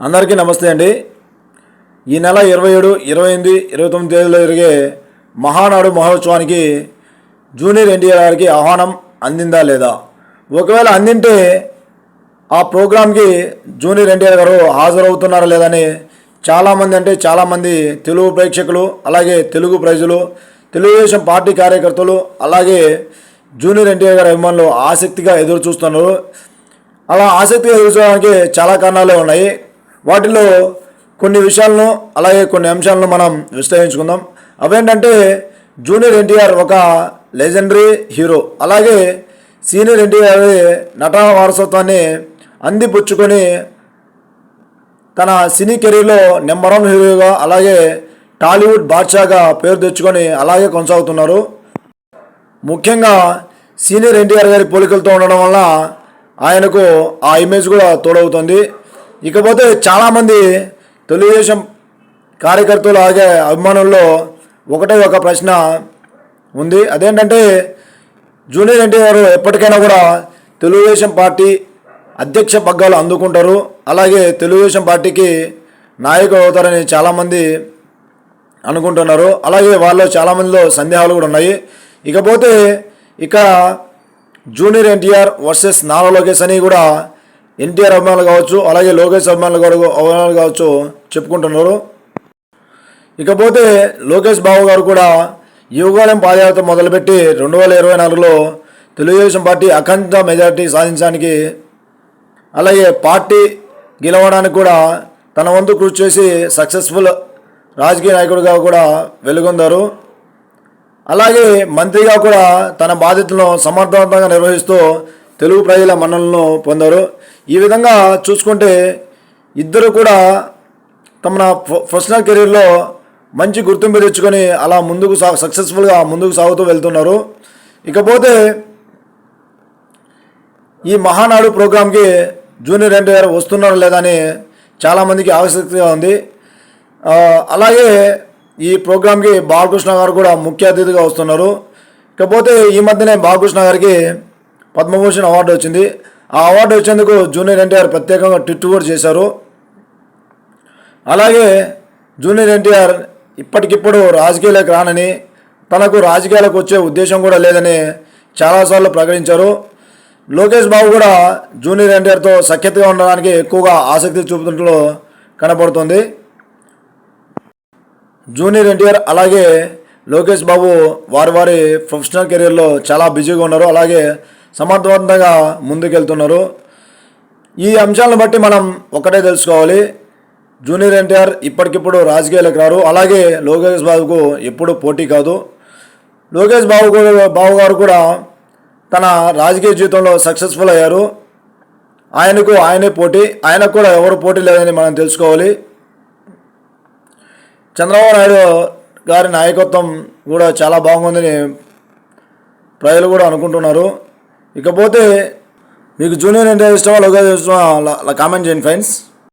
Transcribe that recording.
అందరికీ నమస్తే అండి. ఈ నెల ఇరవై ఏడు ఇరవై ఎనిమిది ఇరవై తొమ్మిది తేదీలో జరిగే మహానాడు మహోత్సవానికి జూనియర్ ఎన్టీఆర్ గారికి ఆహ్వానం అందిందా లేదా? ఒకవేళ అందింటే ఆ ప్రోగ్రాంకి జూనియర్ ఎన్టీఆర్ గారు హాజరవుతున్నారా లేదని చాలామంది అంటే చాలామంది తెలుగు ప్రేక్షకులు అలాగే తెలుగు ప్రజలు తెలుగుదేశం పార్టీ కార్యకర్తలు అలాగే జూనియర్ ఎన్టీఆర్ గారి అభిమానులు ఆసక్తిగా ఎదురు చూస్తున్నారు అలా ఆసక్తిగా ఎదురు చూడడానికి చాలా కారణాలే ఉన్నాయి. వాటిలో కొన్ని విషయాలను అలాగే కొన్ని అంశాలను మనం విశ్లేషించుకుందాం అవేంటంటే జూనియర్ ఎన్టీఆర్ ఒక లెజెండరీ హీరో. అలాగే సీనియర్ ఎన్టీఆర్ నటన వారసత్వాన్ని అందిపుచ్చుకొని తన సినీ కెరీర్లో నెంబర్ వన్ హీరోగా అలాగే టాలీవుడ్ బాద్షాగా పేరు తెచ్చుకొని అలాగే కొనసాగుతున్నారు. ముఖ్యంగా సీనియర్ ఎన్టీఆర్ గారి పోలికలతో ఉండడం వల్ల ఆయనకు ఆ ఇమేజ్ కూడా తోడవుతుంది. ఇకపోతే చాలామంది తెలుగుదేశం కార్యకర్తలు అలాగే అభిమానుల్లో ఒకటే ఒక ప్రశ్న ఉంది. అదేంటంటే జూనియర్ ఎన్టీఆర్ ఎప్పటికైనా కూడా తెలుగుదేశం పార్టీ అధ్యక్ష పగ్గాలు అందుకుంటారు. అలాగే తెలుగుదేశం పార్టీకి నాయకులు అవుతారని చాలామంది అనుకుంటున్నారు. అలాగే వాళ్ళు చాలామందిలో సందేహాలు కూడా ఉన్నాయి. ఇకపోతే ఇక జూనియర్ ఎన్టీఆర్ వర్సెస్ నారా లోకేష్ అని కూడా ఎన్టీఆర్ అభిమానులు కావచ్చు అలాగే లోకేష్ అభిమానులు కూడా అభిమానులు కావచ్చు చెప్పుకుంటున్నారు. ఇకపోతే లోకేష్ బాబు గారు కూడా యువగాలం పాదయాత్ర మొదలుపెట్టి రెండు వేల ఇరవై నాలుగులో తెలుగుదేశం పార్టీ అఖండ మెజార్టీ సాధించడానికి అలాగే పార్టీ గెలవడానికి కూడా తన వంతు కృషి చేసి సక్సెస్ఫుల్ రాజకీయ నాయకుడిగా కూడా వెలుగొందారు. అలాగే మంత్రిగా కూడా తన బాధ్యతలను సమర్థవంతంగా నిర్వహిస్తూ తెలుగు ప్రజల మన్ననలను పొందారు. ఈ విధంగా చూసుకుంటే ఇద్దరు కూడా తమ ప్రొఫెషనల్ కెరీర్లో మంచి గుర్తింపు తెచ్చుకొని అలా ముందుకు సా సక్సెస్ఫుల్గా ముందుకు సాగుతూ వెళ్తున్నారు. ఇకపోతే ఈ మహానాడు ప్రోగ్రాంకి జూనియర్ ఎన్టీఆర్ వస్తున్నారో లేదని చాలామందికి ఆసక్తిగా ఉంది. అలాగే ఈ ప్రోగ్రాంకి బాలకృష్ణ గారు కూడా ముఖ్య అతిథిగా వస్తున్నారు. ఇకపోతే ఈ మధ్యనే బాలకృష్ణ గారికి పద్మభూషణ్ అవార్డు వచ్చింది. ఆ అవార్డు వచ్చేందుకు జూనియర్ ఎన్టీఆర్ ప్రత్యేకంగా ట్విట్ కూడా చేశారు. అలాగే జూనియర్ ఎన్టీఆర్ ఇప్పటికిప్పుడు రాజకీయాలకు రానని తనకు రాజకీయాలకు వచ్చే ఉద్దేశం కూడా లేదని చాలాసార్లు ప్రకటించారు. లోకేష్ బాబు కూడా జూనియర్ ఎన్టీఆర్తో సఖ్యతగా ఉండడానికి ఎక్కువగా ఆసక్తి చూపుతున్నట్లు కనపడుతుంది. జూనియర్ ఎన్టీఆర్ అలాగే లోకేష్ బాబు వారి వారి ప్రొఫెషనల్ కెరీర్లో చాలా బిజీగా ఉన్నారు. అలాగే సమర్థవంతంగా ముందుకెళ్తున్నారు. ఈ అంశాలను బట్టి మనం ఒకటే తెలుసుకోవాలి. జూనియర్ ఎన్టీఆర్ ఇప్పటికిప్పుడు రాజకీయాలకు రారు. అలాగే లోకేష్ బాబుకు ఎప్పుడు పోటీ కాదు. లోకేష్ బాబు బాబు గారు కూడా తన రాజకీయ జీవితంలో సక్సెస్ఫుల్ అయ్యారు. ఆయనకు ఆయనే పోటీ. ఆయనకు కూడా ఎవరు పోటీ లేదని మనం తెలుసుకోవాలి. చంద్రబాబు నాయుడు గారి నాయకత్వం కూడా చాలా బాగుందని ప్రజలు కూడా అనుకుంటున్నారు. ఇకపోతే మీకు జూనియర్ ఎన్టీఆర్ ఇష్టమా లోకేష్ ఇష్టమా? అలా- కామెంట్ చేయండి ఫ్రెండ్స్